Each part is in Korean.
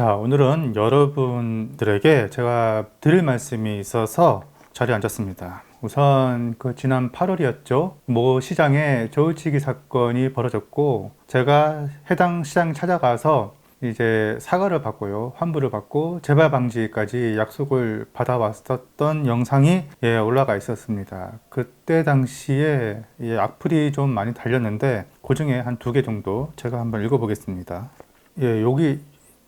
자, 오늘은 여러분들에게 제가 드릴 말씀이 있어서 자리에 앉았습니다. 우선 그 지난 8월이었죠. 모 시장에 저울치기 사건이 벌어졌고 제가 해당 시장 찾아가서 이제 사과를 받고요. 환불을 받고 재발 방지까지 약속을 받아왔었던 영상이 예, 올라가 있었습니다. 그때 당시에 예, 악플이 좀 많이 달렸는데 그 중에 한 두 개 정도 제가 한번 읽어보겠습니다. 예, 여기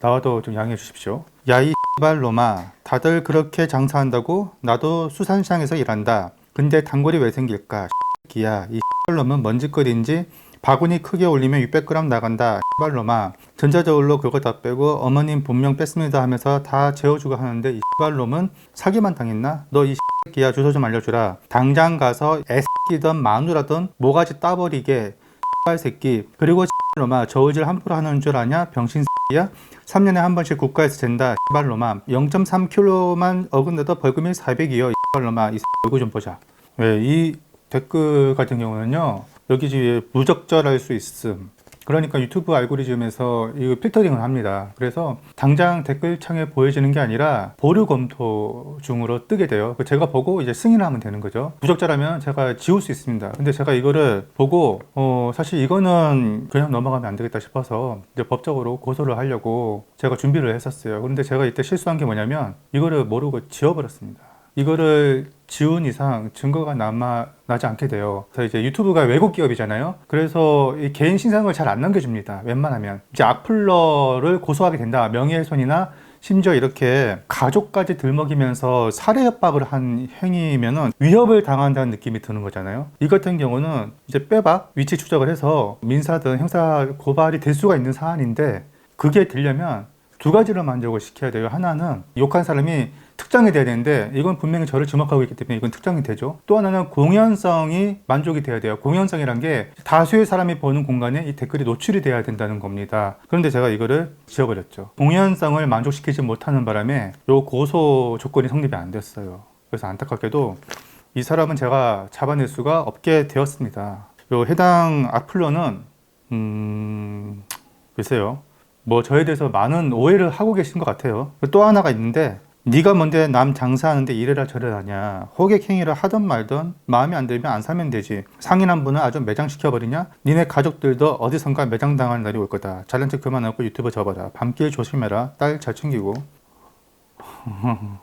나와도 좀 양해해 주십시오. 야이 발로마 다들 그렇게 장사한다고 나도 수산시장에서 일한다. 근데 단골이 왜 생길까? 기야 이 발로은 먼지거리인지 바구니 크게 올리면 600g 나간다. 발로마 전자저울로 그거 다 빼고 어머님 본명 뺐습니다 하면서 다 재워주고 하는데 이 발놈은 사기만 당했나? 너 이 기야 주소 좀 알려주라. 당장 가서 애끼던 마누라던 모가지 따버리게 발 새끼 그리고 발로마 저울질 함부로 하는 줄 아냐? 병신 새끼야? 3년에 한 번씩 국가에서 잰다. 발로마 0.3kg만 어긋나도 벌금이 400이요. 발로마 이 얼굴 좀 보자. 네, 이 댓글 같은 경우는요. 여기 뒤에 무적절할 수 있음. 그러니까 유튜브 알고리즘에서 이 필터링을 합니다. 그래서 당장 댓글창에 보여지는 게 아니라 보류 검토 중으로 뜨게 돼요. 그 제가 보고 이제 승인을 하면 되는 거죠. 부적절하면 제가 지울 수 있습니다. 근데 제가 이거를 보고 어 사실 이거는 그냥 넘어가면 안 되겠다 싶어서 이제 법적으로 고소를 하려고 제가 준비를 했었어요. 그런데 제가 이때 실수한 게 뭐냐면 이거를 모르고 지워버렸습니다. 이거를 지운 이상 증거가 남아 나지 않게 돼요. 그래서 이제 유튜브가 외국 기업이잖아요. 그래서 이 개인 신상을 잘 안 남겨줍니다. 웬만하면 이제 악플러를 고소하게 된다. 명예훼손이나 심지어 이렇게 가족까지 들먹이면서 살해 협박을 한 행위면은 위협을 당한다는 느낌이 드는 거잖아요. 이 같은 경우는 이제 빼박 위치 추적을 해서 민사 든 형사 고발이 될 수가 있는 사안인데 그게 되려면 두 가지를 만족을 시켜야 돼요. 하나는 욕한 사람이 특정이 돼야 되는데 이건 분명히 저를 지목하고 있기 때문에 이건 특정이 되죠. 또 하나는 공연성이 만족이 돼야 돼요. 공연성이란 게 다수의 사람이 보는 공간에 이 댓글이 노출이 돼야 된다는 겁니다. 그런데 제가 이거를 지워버렸죠. 공연성을 만족시키지 못하는 바람에 요 고소 조건이 성립이 안 됐어요. 그래서 안타깝게도 이 사람은 제가 잡아낼 수가 없게 되었습니다. 요 해당 악플러는 음 글쎄요. 뭐 저에 대해서 많은 오해를 하고 계신 것 같아요. 또 하나가 있는데 네가 뭔데 남 장사하는데 이래라 저래라 하냐. 호객 행위를 하던 말던 마음에 안 들면 안 사면 되지. 상인한 분은 아주 매장시켜버리냐? 니네 가족들도 어디선가 매장당할 날이 올 거다. 잘난 척 그만하고 유튜브 접어라. 밤길 조심해라. 딸 잘 챙기고.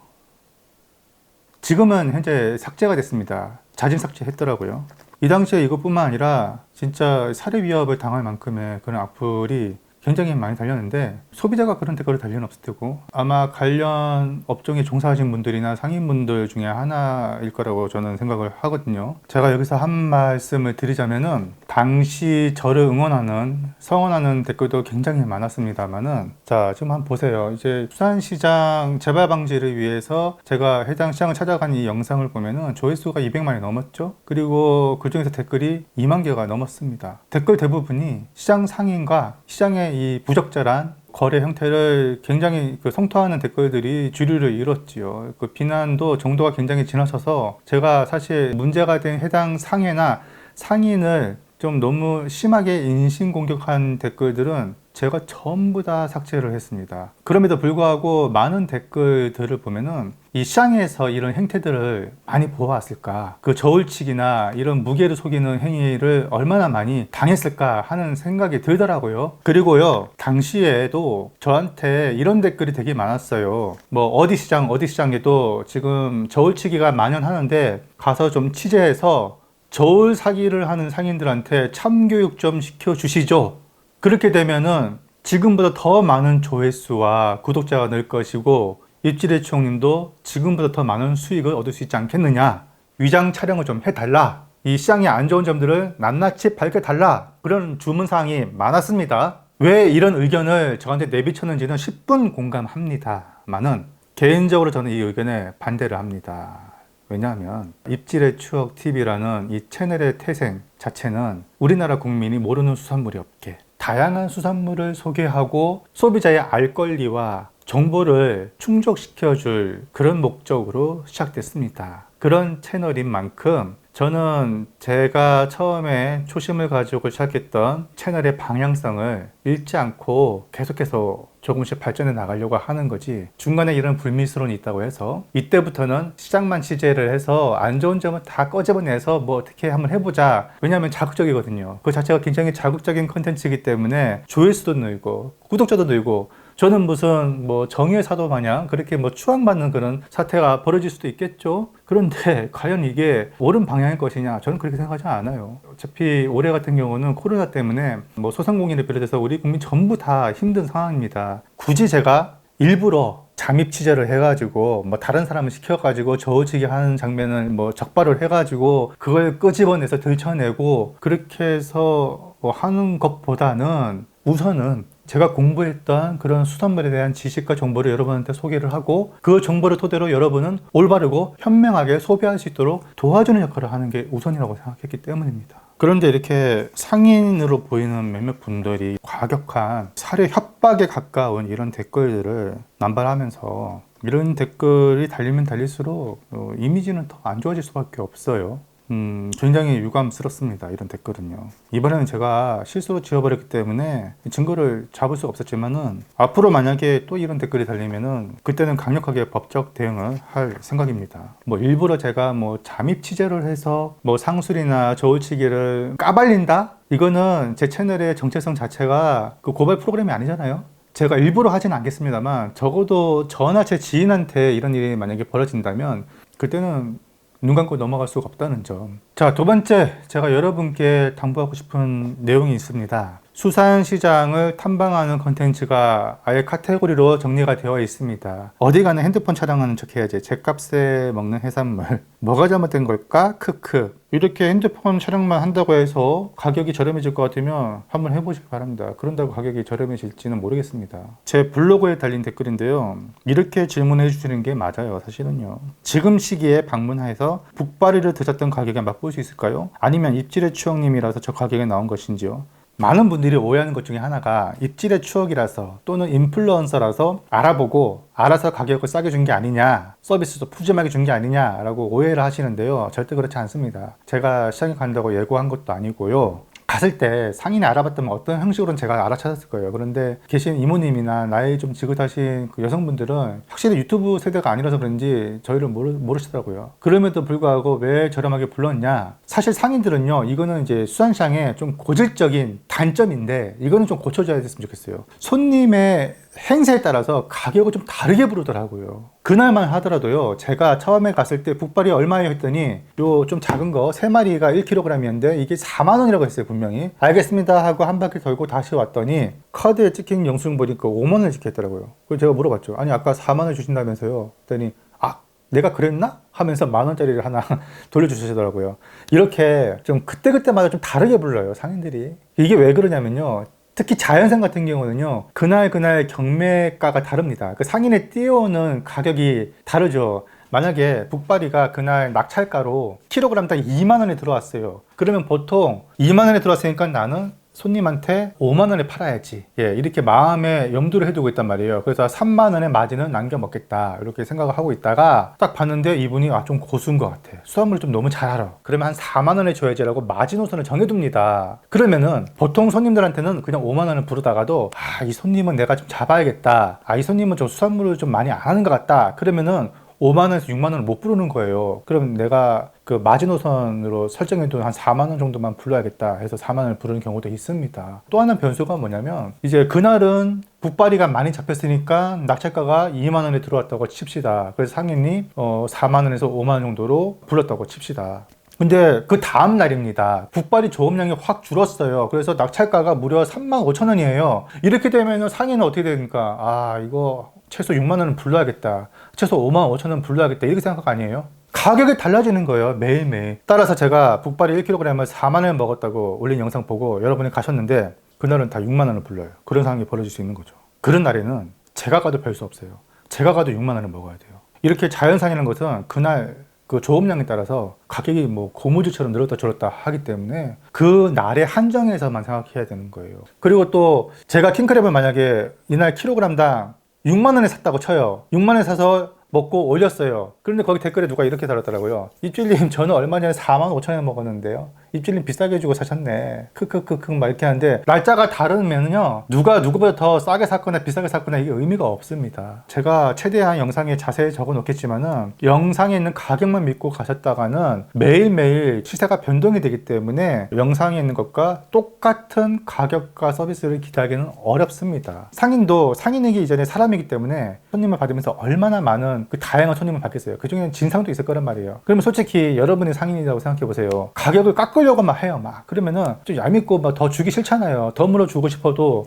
지금은 현재 삭제가 됐습니다. 자진 삭제했더라고요. 이 당시에 이것뿐만 아니라 진짜 살해 위협을 당할 만큼의 그런 악플이 굉장히 많이 달렸는데 소비자가 그런 댓글을 달리는 없을 테고 아마 관련 업종에 종사하신 분들이나 상인분들 중에 하나일 거라고 저는 생각을 하거든요. 제가 여기서 한 말씀을 드리자면은 당시 저를 응원하는 성원하는 댓글도 굉장히 많았습니다만은 자 지금 한번 보세요. 이제 수산시장 재발 방지를 위해서 제가 해당 시장을 찾아간 이 영상을 보면은 조회수가 200만이 넘었죠. 그리고 그 중에서 댓글이 2만 개가 넘었습니다. 댓글 대부분이 시장 상인과 시장의 이 부적절한 거래 형태를 굉장히 그 성토하는 댓글들이 주류를 이뤘지요. 그 비난도 정도가 굉장히 지나쳐서 제가 사실 문제가 된 해당 상해나 상인을 좀 너무 심하게 인신공격한 댓글들은 제가 전부 다 삭제를 했습니다. 그럼에도 불구하고 많은 댓글들을 보면은 이 시장에서 이런 행태들을 많이 보아왔을까? 그 저울치기나 이런 무게를 속이는 행위를 얼마나 많이 당했을까 하는 생각이 들더라고요. 그리고요, 당시에도 저한테 이런 댓글이 되게 많았어요. 뭐, 어디 시장, 어디 시장에도 지금 저울치기가 만연하는데 가서 좀 취재해서 저울 사기를 하는 상인들한테 참교육 좀 시켜 주시죠. 그렇게 되면은 지금보다 더 많은 조회수와 구독자가 늘 것이고 입질의 추억님도 지금보다 더 많은 수익을 얻을 수 있지 않겠느냐. 위장 촬영을 좀 해달라. 이 시장의 안 좋은 점들을 낱낱이 밝혀달라. 그런 주문사항이 많았습니다. 왜 이런 의견을 저한테 내비쳤는지는 10분 공감합니다 만은 개인적으로 저는 이 의견에 반대를 합니다. 왜냐하면 입질의 추억 TV라는 이 채널의 태생 자체는 우리나라 국민이 모르는 수산물이 없게 다양한 수산물을 소개하고 소비자의 알 권리와 정보를 충족시켜줄 그런 목적으로 시작됐습니다. 그런 채널인 만큼 저는 제가 처음에 초심을 가지고 시작했던 채널의 방향성을 잃지 않고 계속해서 조금씩 발전해 나가려고 하는 거지. 중간에 이런 불미스러움이 있다고 해서 이때부터는 시장만 취재를 해서 안 좋은 점은 다 꺼집어내서 뭐 어떻게 한번 해보자. 왜냐하면 자극적이거든요. 그 자체가 굉장히 자극적인 컨텐츠이기 때문에 조회수도 늘고 구독자도 늘고 저는 무슨 뭐 정의의 사도 마냥 그렇게 뭐 추앙받는 그런 사태가 벌어질 수도 있겠죠. 그런데 과연 이게 옳은 방향일 것이냐? 저는 그렇게 생각하지 않아요. 어차피 올해 같은 경우는 코로나 때문에 뭐 소상공인을 비롯해서 우리 국민 전부 다 힘든 상황입니다. 굳이 제가 일부러 잠입 취재를 해가지고 뭐 다른 사람을 시켜가지고 저어지게 하는 장면을 뭐 적발을 해가지고 그걸 끄집어내서 들춰내고 그렇게 해서 뭐 하는 것보다는 우선은 제가 공부했던 그런 수산물에 대한 지식과 정보를 여러분한테 소개를 하고 그 정보를 토대로 여러분은 올바르고 현명하게 소비할 수 있도록 도와주는 역할을 하는 게 우선이라고 생각했기 때문입니다. 그런데 이렇게 상인으로 보이는 몇몇 분들이 과격한 사례 협박에 가까운 이런 댓글들을 남발하면서 이런 댓글이 달리면 달릴수록 어, 이미지는 더 안 좋아질 수밖에 없어요. 음, 굉장히 유감스럽습니다. 이런 댓글은요. 이번에는 제가 실수로 지워버렸기 때문에 증거를 잡을 수가 없었지만은 앞으로 만약에 또 이런 댓글이 달리면은 그때는 강력하게 법적 대응을 할 생각입니다. 뭐 일부러 제가 뭐 잠입 취재를 해서 뭐 상술이나 저울치기를 까발린다? 이거는 제 채널의 정체성 자체가 그 고발 프로그램이 아니잖아요. 제가 일부러 하진 않겠습니다만 적어도 저나 제 지인한테 이런 일이 만약에 벌어진다면 그때는 눈 감고 넘어갈 수가 없다는 점. 자, 두 번째, 제가 여러분께 당부하고 싶은 내용이 있습니다. 수산 시장을 탐방하는 컨텐츠가 아예 카테고리로 정리가 되어 있습니다. 어디 가는 핸드폰 촬영하는 척 해야지. 제값에 먹는 해산물. 뭐가 잘못된 걸까? 크크. 이렇게 핸드폰 촬영만 한다고 해서 가격이 저렴해질 것 같으면 한번 해보시기 바랍니다. 그런다고 가격이 저렴해질지는 모르겠습니다. 제 블로그에 달린 댓글인데요. 이렇게 질문해 주시는 게 맞아요. 사실은요. 지금 시기에 방문해서 북바리를 드셨던 가격에 맛볼 수 있을까요? 아니면 입질의 추억님이라서 저 가격에 나온 것인지요? 많은 분들이 오해하는 것 중에 하나가 입질의 추억이라서 또는 인플루언서라서 알아보고 알아서 가격을 싸게 준 게 아니냐 서비스도 푸짐하게 준 게 아니냐라고 오해를 하시는데요. 절대 그렇지 않습니다. 제가 시장에 간다고 예고한 것도 아니고요 갔을 때 상인이 알아봤다면 어떤 형식으로는 제가 알아찾았을 거예요. 그런데 계신 이모님이나 나이 좀 지긋하신 그 여성분들은 확실히 유튜브 세대가 아니라서 그런지 저희를 모르, 모르시더라고요. 그럼에도 불구하고 왜 저렴하게 불렀냐? 사실 상인들은요, 이거는 이제 수산시장의 좀 고질적인 단점인데 이거는 좀 고쳐줘야 됐으면 좋겠어요. 손님의 행세에 따라서 가격을 좀 다르게 부르더라고요. 그날만 하더라도요. 제가 처음에 갔을 때 북발이 얼마예요 했더니 요 좀 작은 거세 마리가 1kg이었는데 이게 4만 원이라고 했어요 분명히. 알겠습니다 하고 한 바퀴 돌고 다시 왔더니 카드에 찍힌 영수증 보니까 5만 원을 찍혔더라고요. 그래서 제가 물어봤죠. 아니 아까 4만 원 주신다면서요. 했더니 아 내가 그랬나? 하면서 만 원짜리를 하나 돌려주시더라고요. 이렇게 좀 그때그때마다 좀 다르게 불러요, 상인들이. 이게 왜 그러냐면요. 특히 자연산 같은 경우는요, 그날 그날 경매가가 다릅니다. 그 상인에 띄워오는 가격이 다르죠. 만약에 북바리가 그날 낙찰가로 킬로그램당 2만 원에 들어왔어요. 그러면 보통 2만 원에 들어왔으니까 나는 손님한테 5만 원에 팔아야지. 예, 이렇게 마음에 염두를 해두고 있단 말이에요. 그래서 3만 원의 마진은 남겨 먹겠다. 이렇게 생각을 하고 있다가 딱 봤는데 이분이 아, 좀 고수인 것 같아. 수화물을 좀 너무 잘 알아. 그러면 한 4만 원에 줘야지라고 마지노선을 정해둡니다. 그러면은 보통 손님들한테는 그냥 5만 원을 부르다가도 아, 이 손님은 내가 좀 잡아야겠다. 아, 이 손님은 좀 수산물을 좀 많이 안 하는 것 같다. 그러면은 5만 원에서 6만 원을 못 부르는 거예요. 그럼 내가 그 마지노선으로 설정해 둔 한 4만 원 정도만 불러야겠다 해서 4만 원을 부르는 경우도 있습니다. 또 하나 변수가 뭐냐면 이제 그날은 북바리가 많이 잡혔으니까 낙찰가가 2만 원에 들어왔다고 칩시다. 그래서 상인이 어 4만 원에서 5만 원 정도로 불렀다고 칩시다. 근데 그 다음 날입니다. 북발이 조업량이 확 줄었어요. 그래서 낙찰가가 무려 3만 5천 원이에요. 이렇게 되면 상인은 어떻게 됩니까? 아, 이거 최소 6만 원은 불러야겠다. 최소 5만 5천 원 불러야겠다. 이렇게 생각 아니에요? 가격이 달라지는 거예요. 매일매일. 따라서 제가 북발이 1kg을 4만 원을 먹었다고 올린 영상 보고 여러분이 가셨는데 그날은 다 6만 원을 불러요. 그런 상황이 벌어질 수 있는 거죠. 그런 날에는 제가 가도 별 수 없어요. 제가 가도 6만 원을 먹어야 돼요. 이렇게 자연산이라는 것은 그날 그 조업량에 따라서 가격이 뭐 고무줄처럼 늘었다 줄었다 하기 때문에 그 날의 한정에서만 생각해야 되는 거예요. 그리고 또 제가 킹크랩을 만약에 이날 킬로그램당 6만 원에 샀다고 쳐요. 6만 원에 사서 먹고 올렸어요. 그런데 거기 댓글에 누가 이렇게 달았더라고요. 입질님 저는 얼마 전에 4만 5천 원 먹었는데요. 입질님 비싸게 주고 사셨네. 크크크크 막 이렇게 하는데 날짜가 다르면요 누가 누구보다 더 싸게 샀거나 비싸게 샀거나 이게 의미가 없습니다. 제가 최대한 영상에 자세히 적어 놓겠지만은 영상에 있는 가격만 믿고 가셨다가는 매일매일 시세가 변동이 되기 때문에 영상에 있는 것과 똑같은 가격과 서비스를 기대하기는 어렵습니다. 상인도 상인이기 이전에 사람이기 때문에 손님을 받으면서 얼마나 많은 그 다양한 손님을 받겠어요. 그 중에는 진상도 있을 거란 말이에요. 그러면 솔직히 여러분이 상인이라고 생각해 보세요. 가격을 깎 으려고 막 해요. 막 그러면은 좀 얄밉고 막 더 주기 싫잖아요. 더 물어 주고 싶어도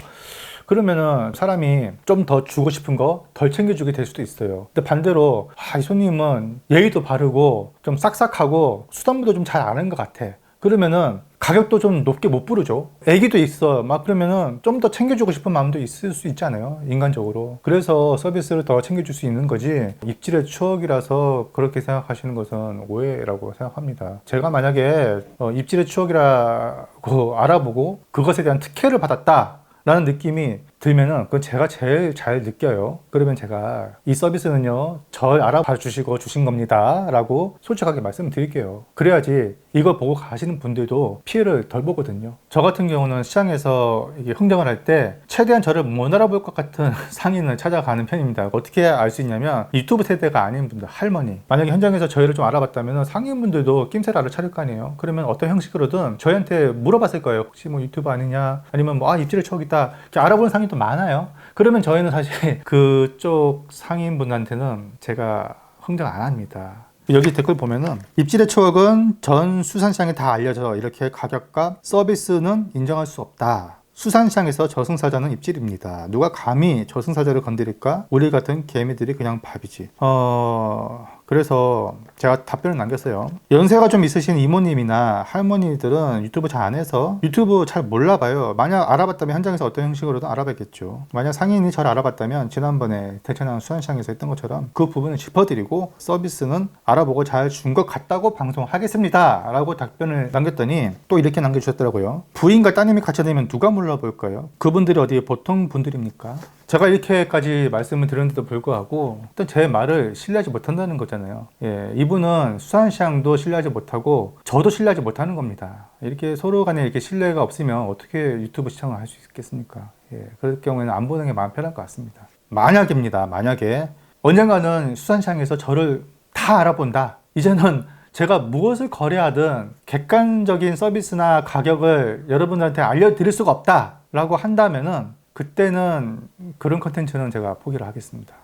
그러면은 사람이 좀 더 주고 싶은 거 덜 챙겨주게 될 수도 있어요. 근데 반대로 아, 이 손님은 예의도 바르고 좀 싹싹하고 수단부도 좀 잘 아는 것 같아. 그러면은 가격도 좀 높게 못 부르죠. 애기도 있어. 막 그러면은 좀 더 챙겨주고 싶은 마음도 있을 수 있잖아요. 인간적으로. 그래서 서비스를 더 챙겨줄 수 있는 거지. 입질의 추억이라서 그렇게 생각하시는 것은 오해라고 생각합니다. 제가 만약에 어, 입질의 추억이라고 알아보고 그것에 대한 특혜를 받았다. 라는 느낌이 들면은 그건 제가 제일 잘 느껴요. 그러면 제가 이 서비스는요, 절 알아봐 주시고 주신 겁니다. 라고 솔직하게 말씀을 드릴게요. 그래야지 이걸 보고 가시는 분들도 피해를 덜 보거든요. 저 같은 경우는 시장에서 이게 흥정을 할 때 최대한 저를 못 알아볼 것 같은 상인을 찾아가는 편입니다. 어떻게 알 수 있냐면 유튜브 세대가 아닌 분들, 할머니. 만약에 현장에서 저희를 좀 알아봤다면 상인분들도 낌새라를 차릴 거 아니에요. 그러면 어떤 형식으로든 저희한테 물어봤을 거예요. 혹시 뭐 유튜브 아니냐? 아니면 뭐, 아, 추억 있다. 이렇게 알아보는 상인 도 많아요. 그러면 저희는 사실 그쪽 상인분한테는 제가 흥정 안 합니다. 여기 댓글 보면은 입질의 추억은 전 수산시장에 다 알려져 이렇게 가격과 서비스는 인정할 수 없다. 수산시장에서 저승사자는 입질입니다. 누가 감히 저승사자를 건드릴까? 우리 같은 개미들이 그냥 밥이지. 어, 그래서 제가 답변을 남겼어요. 연세가 좀 있으신 이모님이나 할머니들은 유튜브 잘 안 해서 유튜브 잘 몰라봐요. 만약 알아봤다면 현장에서 어떤 형식으로든 알아봤겠죠. 만약 상인이 저를 알아봤다면 지난번에 대천항 수산시장에서 했던 것처럼 그 부분을 짚어드리고 서비스는 알아보고 잘 준 것 같다고 방송하겠습니다. 라고 답변을 남겼더니 또 이렇게 남겨주셨더라고요. 부인과 따님이 같이 다니면 누가 몰라볼까요? 그분들이 어디 보통 분들입니까? 제가 이렇게까지 말씀을 드렸는데도 불구하고 일단 제 말을 신뢰하지 못한다는 거잖아요. 예, 이분은 수산시장도 신뢰하지 못하고 저도 신뢰하지 못하는 겁니다. 이렇게 서로 간에 이렇게 신뢰가 없으면 어떻게 유튜브 시청을 할 수 있겠습니까? 예, 그럴 경우에는 안 보는 게 마음 편할 것 같습니다. 만약입니다. 만약에 언젠가는 수산시장에서 저를 다 알아본다. 이제는 제가 무엇을 거래하든 객관적인 서비스나 가격을 여러분들한테 알려드릴 수가 없다라고 한다면은 그때는 그런 컨텐츠는 제가 포기를 하겠습니다.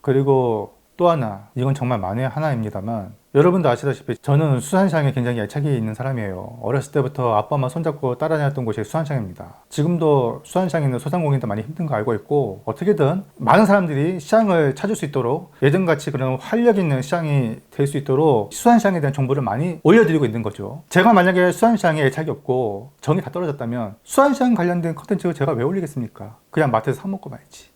그리고 또 하나, 이건 정말 만에 하나입니다만, 여러분도 아시다시피 저는 수산시장에 굉장히 애착이 있는 사람이에요. 어렸을 때부터 아빠 엄마 손잡고 따라다녔던 곳이 수산시장입니다. 지금도 수산시장에 있는 소상공인들 많이 힘든 거 알고 있고, 어떻게든 많은 사람들이 시장을 찾을 수 있도록 예전같이 그런 활력 있는 시장이 될 수 있도록 수산시장에 대한 정보를 많이 올려드리고 있는 거죠. 제가 만약에 수산시장에 애착이 없고 정이 다 떨어졌다면 수산시장 관련된 컨텐츠를 제가 왜 올리겠습니까? 그냥 마트에서 사 먹고 말지.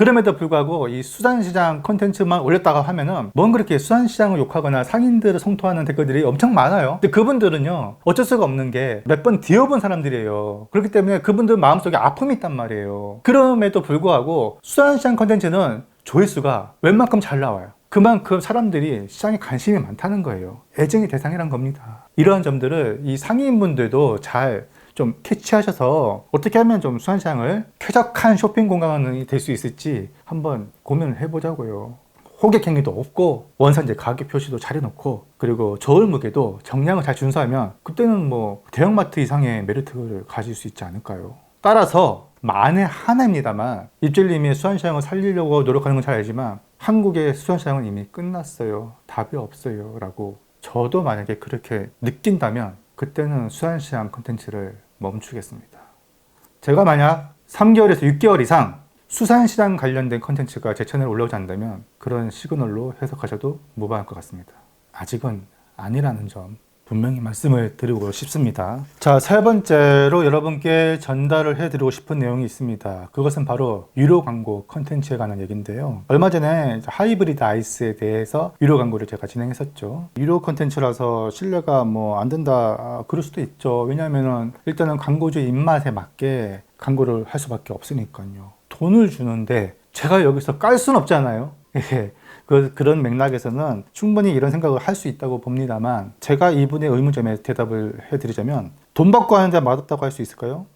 그럼에도 불구하고 이 수산시장 콘텐츠만 올렸다가 하면은 뭔 그렇게 수산시장을 욕하거나 상인들을 성토하는 댓글들이 엄청 많아요. 근데 그분들은요 어쩔 수가 없는 게 몇 번 뒤어본 사람들이에요. 그렇기 때문에 그분들 마음속에 아픔이 있단 말이에요. 그럼에도 불구하고 수산시장 콘텐츠는 조회수가 웬만큼 잘 나와요. 그만큼 사람들이 시장에 관심이 많다는 거예요. 애정의 대상이란 겁니다. 이러한 점들을 이 상인분들도 잘 좀 캐치하셔서 어떻게 하면 좀 수산시장을 쾌적한 쇼핑 공간이 될 수 있을지 한번 고민을 해보자고요. 호객 행위도 없고 원산지 가격 표시도 잘 해놓고 그리고 저울 무게도 정량을 잘 준수하면 그때는 뭐 대형마트 이상의 메리트를 가질 수 있지 않을까요? 따라서 만에 하나입니다만 입질님이 수산시장을 살리려고 노력하는 건 잘 알지만 한국의 수산시장은 이미 끝났어요. 답이 없어요. 라고 저도 만약에 그렇게 느낀다면 그때는 수산시장 컨텐츠를 멈추겠습니다. 제가 만약 3개월에서 6개월 이상 수산시장 관련된 컨텐츠가 제 채널에 올라오지 않는다면 그런 시그널로 해석하셔도 무방할 것 같습니다. 아직은 아니라는 점 분명히 말씀을 드리고 싶습니다. 자, 세 번째로 여러분께 전달을 해드리고 싶은 내용이 있습니다. 그것은 바로 유료 광고 컨텐츠에 관한 얘기인데요. 얼마 전에 하이브리드 아이스에 대해서 유료 광고를 제가 진행했었죠. 유료 컨텐츠라서 신뢰가 뭐 안 된다, 아, 그럴 수도 있죠. 왜냐하면 일단은 광고주의 입맛에 맞게 광고를 할 수밖에 없으니까요. 돈을 주는데 제가 여기서 깔 수는 없잖아요. 예. 그, 그런 맥락에서는 충분히 이런 생각을 할 수 있다고 봅니다만 제가 이분의 의문점에 대답을 해드리자면 돈 받고 하는 데 맛없다고 할 수 있을까요?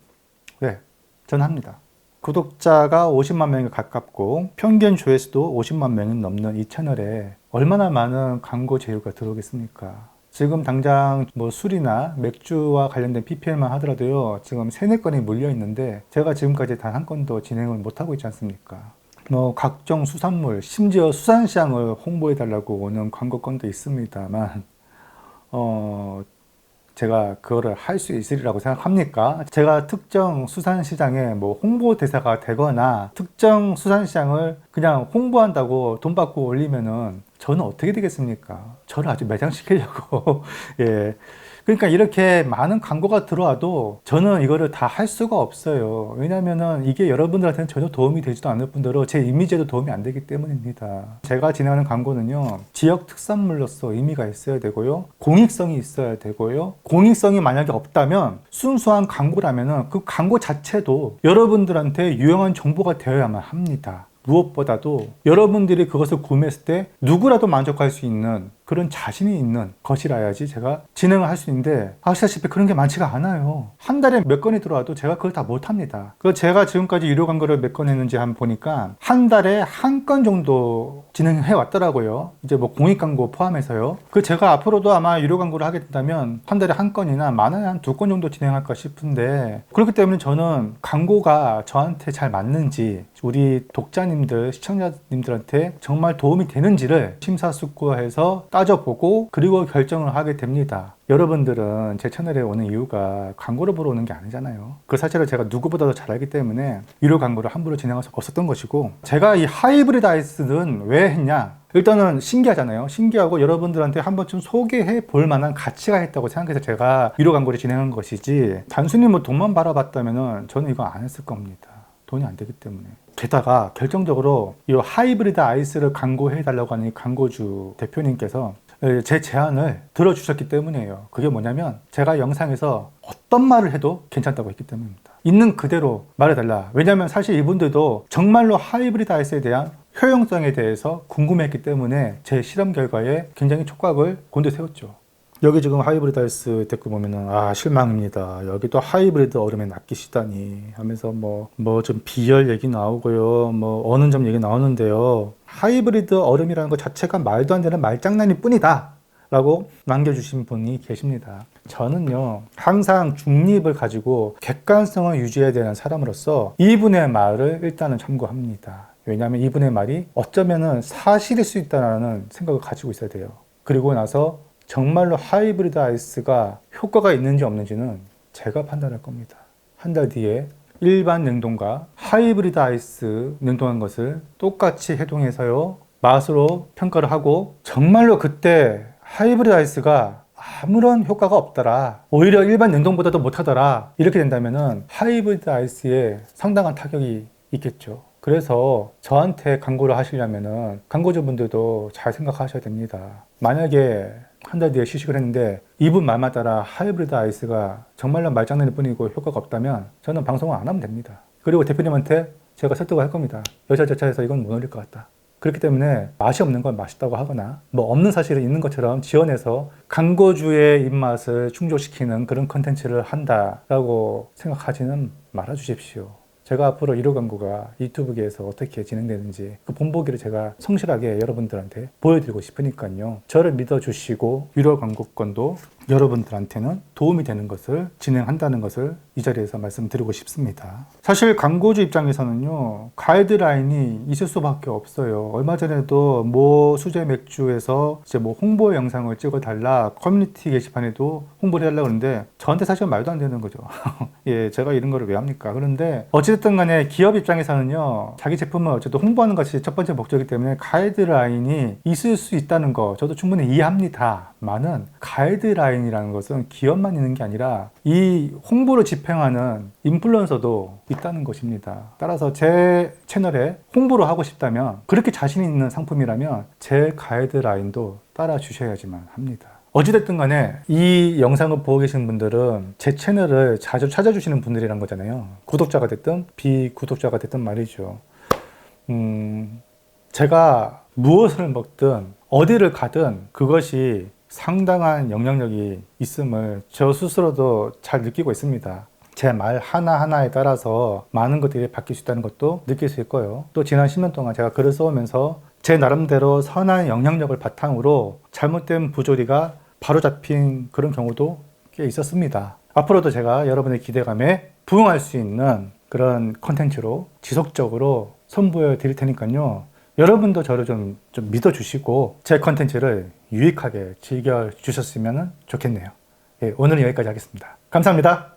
네, 저는 합니다. 구독자가 50만 명에 가깝고 평균 조회수도 50만 명이 넘는 이 채널에 얼마나 많은 광고 제휴가 들어오겠습니까? 지금 당장 뭐 술이나 맥주와 관련된 PPL만 하더라도요, 지금 세네 건이 몰려 있는데, 제가 지금까지 단 한 건도 진행을 못하고 있지 않습니까? 뭐, 각종 수산물, 심지어 수산시장을 홍보해 달라고 오는 광고 건도 있습니다만, 어, 제가 그거를 할 수 있으리라고 생각합니까? 제가 특정 수산시장에 뭐 홍보 대사가 되거나 특정 수산시장을 그냥 홍보한다고 돈 받고 올리면은 저는 어떻게 되겠습니까? 저를 아주 매장시키려고. 예. 그러니까 이렇게 많은 광고가 들어와도 저는 이거를 다 할 수가 없어요. 왜냐면은 이게 여러분들한테는 전혀 도움이 되지도 않을 뿐더러 제 이미지에도 도움이 안 되기 때문입니다. 제가 진행하는 광고는요, 지역 특산물로서 의미가 있어야 되고요, 공익성이 있어야 되고요, 공익성이 만약에 없다면 순수한 광고라면은 그 광고 자체도 여러분들한테 유용한 정보가 되어야만 합니다. 무엇보다도 여러분들이 그것을 구매했을 때 누구라도 만족할 수 있는 그런 자신이 있는 것이라야지 제가 진행을 할 수 있는데 아시다시피 그런 게 많지가 않아요. 한 달에 몇 건이 들어와도 제가 그걸 다 못합니다. 그 제가 지금까지 유료 광고를 몇 건 했는지 한번 보니까 한 달에 한 건 정도 진행해 왔더라고요. 이제 뭐 공익 광고 포함해서요. 그 제가 앞으로도 아마 유료 광고를 하게 된다면 한 달에 한 건이나 많아야 한 두 건 정도 진행할까 싶은데 그렇기 때문에 저는 광고가 저한테 잘 맞는지 우리 독자님들 시청자님들한테 정말 도움이 되는지를 심사숙고해서 따져보고 그리고 결정을 하게 됩니다. 여러분들은 제 채널에 오는 이유가 광고를 보러 오는 게 아니잖아요. 그 사실을 제가 누구보다도 잘 알기 때문에 유료 광고를 함부로 진행할 수 없었던 것이고 제가 이 하이브리드 아이스는 왜 했냐? 일단은 신기하잖아요. 신기하고 여러분들한테 한 번쯤 소개해 볼 만한 가치가 있다고 생각해서 제가 유료 광고를 진행한 것이지 단순히 뭐 돈만 바라봤다면은 저는 이거 안 했을 겁니다. 돈이 안 되기 때문에. 게다가 결정적으로 이 하이브리드 아이스를 광고해 달라고 하는 이 광고주 대표님께서 제 제안을 들어주셨기 때문이에요. 그게 뭐냐면 제가 영상에서 어떤 말을 해도 괜찮다고 했기 때문입니다. 있는 그대로 말해달라. 왜냐하면 사실 이분들도 정말로 하이브리드 아이스에 대한 효용성에 대해서 궁금했기 때문에 제 실험 결과에 굉장히 촉각을 곤두세웠죠. 여기 지금 하이브리드 아이스 댓글 보면은 아 실망입니다. 여기 또 하이브리드 얼음에 낚이시다니 하면서 뭐 뭐 좀 비열 얘기 나오고요. 뭐 어느 점 얘기 나오는데요. 하이브리드 얼음이라는 것 자체가 말도 안 되는 말장난일 뿐이다. 라고 남겨주신 분이 계십니다. 저는요, 항상 중립을 가지고 객관성을 유지해야 되는 사람으로서 이분의 말을 일단은 참고합니다. 왜냐하면 이분의 말이 어쩌면은 사실일 수 있다는 생각을 가지고 있어야 돼요. 그리고 나서 정말로 하이브리드 아이스가 효과가 있는지 없는지는 제가 판단할 겁니다. 한 달 뒤에 일반 냉동과 하이브리드 아이스 냉동한 것을 똑같이 해동해서요. 맛으로 평가를 하고 정말로 그때 하이브리드 아이스가 아무런 효과가 없더라. 오히려 일반 냉동보다도 못하더라. 이렇게 된다면은 하이브리드 아이스에 상당한 타격이 있겠죠. 그래서 저한테 광고를 하시려면은 광고주분들도 잘 생각하셔야 됩니다. 만약에 한 달 뒤에 시식을 했는데 이분 말만 따라 하이브리드 아이스가 정말로 말장난일 뿐이고 효과가 없다면 저는 방송을 안 하면 됩니다. 그리고 대표님한테 제가 설득을 할 겁니다. 여차저차해서 이건 못 올릴 것 같다. 그렇기 때문에 맛이 없는 건 맛있다고 하거나 뭐 없는 사실이 있는 것처럼 지원해서 광고주의 입맛을 충족시키는 그런 컨텐츠를 한다라고 생각하지는 말아 주십시오. 제가 앞으로 유료 광고가 유튜브계에서 어떻게 진행되는지 그 본보기를 제가 성실하게 여러분들한테 보여드리고 싶으니까요. 저를 믿어주시고 유료 광고권도 여러분들한테는 도움이 되는 것을 진행한다는 것을 이 자리에서 말씀드리고 싶습니다. 사실 광고주 입장에서는요, 가이드라인이 있을 수밖에 없어요. 얼마 전에도 모 수제 맥주에서 이제 뭐 홍보 영상을 찍어달라 커뮤니티 게시판에도 홍보를 해달라 그러는데 저한테 사실 말도 안 되는 거죠. 예, 제가 이런 거를 왜 합니까? 그런데 어찌됐든 간에 기업 입장에서는요, 자기 제품을 어쨌든 홍보하는 것이 첫 번째 목적이기 때문에 가이드라인이 있을 수 있다는 거 저도 충분히 이해합니다. 많은 가이드 라인이라는 것은 기업만 있는 게 아니라 이 홍보를 집행하는 인플루언서도 있다는 것입니다. 따라서 제 채널에 홍보를 하고 싶다면 그렇게 자신 있는 상품이라면 제 가이드라인도 따라 주셔야지만 합니다. 어찌됐든 간에 이 영상을 보고 계신 분들은 제 채널을 자주 찾아주시는 분들이란 거잖아요. 구독자가 됐든 비구독자가 됐든 말이죠. 음, 제가 무엇을 먹든 어디를 가든 그것이 상당한 영향력이 있음을 저 스스로도 잘 느끼고 있습니다. 제 말 하나하나에 따라서 많은 것들이 바뀔 수 있다는 것도 느낄 수 있고요. 또 지난 10년 동안 제가 글을 써오면서 제 나름대로 선한 영향력을 바탕으로 잘못된 부조리가 바로잡힌 그런 경우도 꽤 있었습니다. 앞으로도 제가 여러분의 기대감에 부응할 수 있는 그런 컨텐츠로 지속적으로 선보여 드릴 테니까요. 여러분도 저를 좀, 좀 믿어주시고 제 컨텐츠를 유익하게 즐겨주셨으면 좋겠네요. 예, 오늘은 여기까지 하겠습니다. 감사합니다.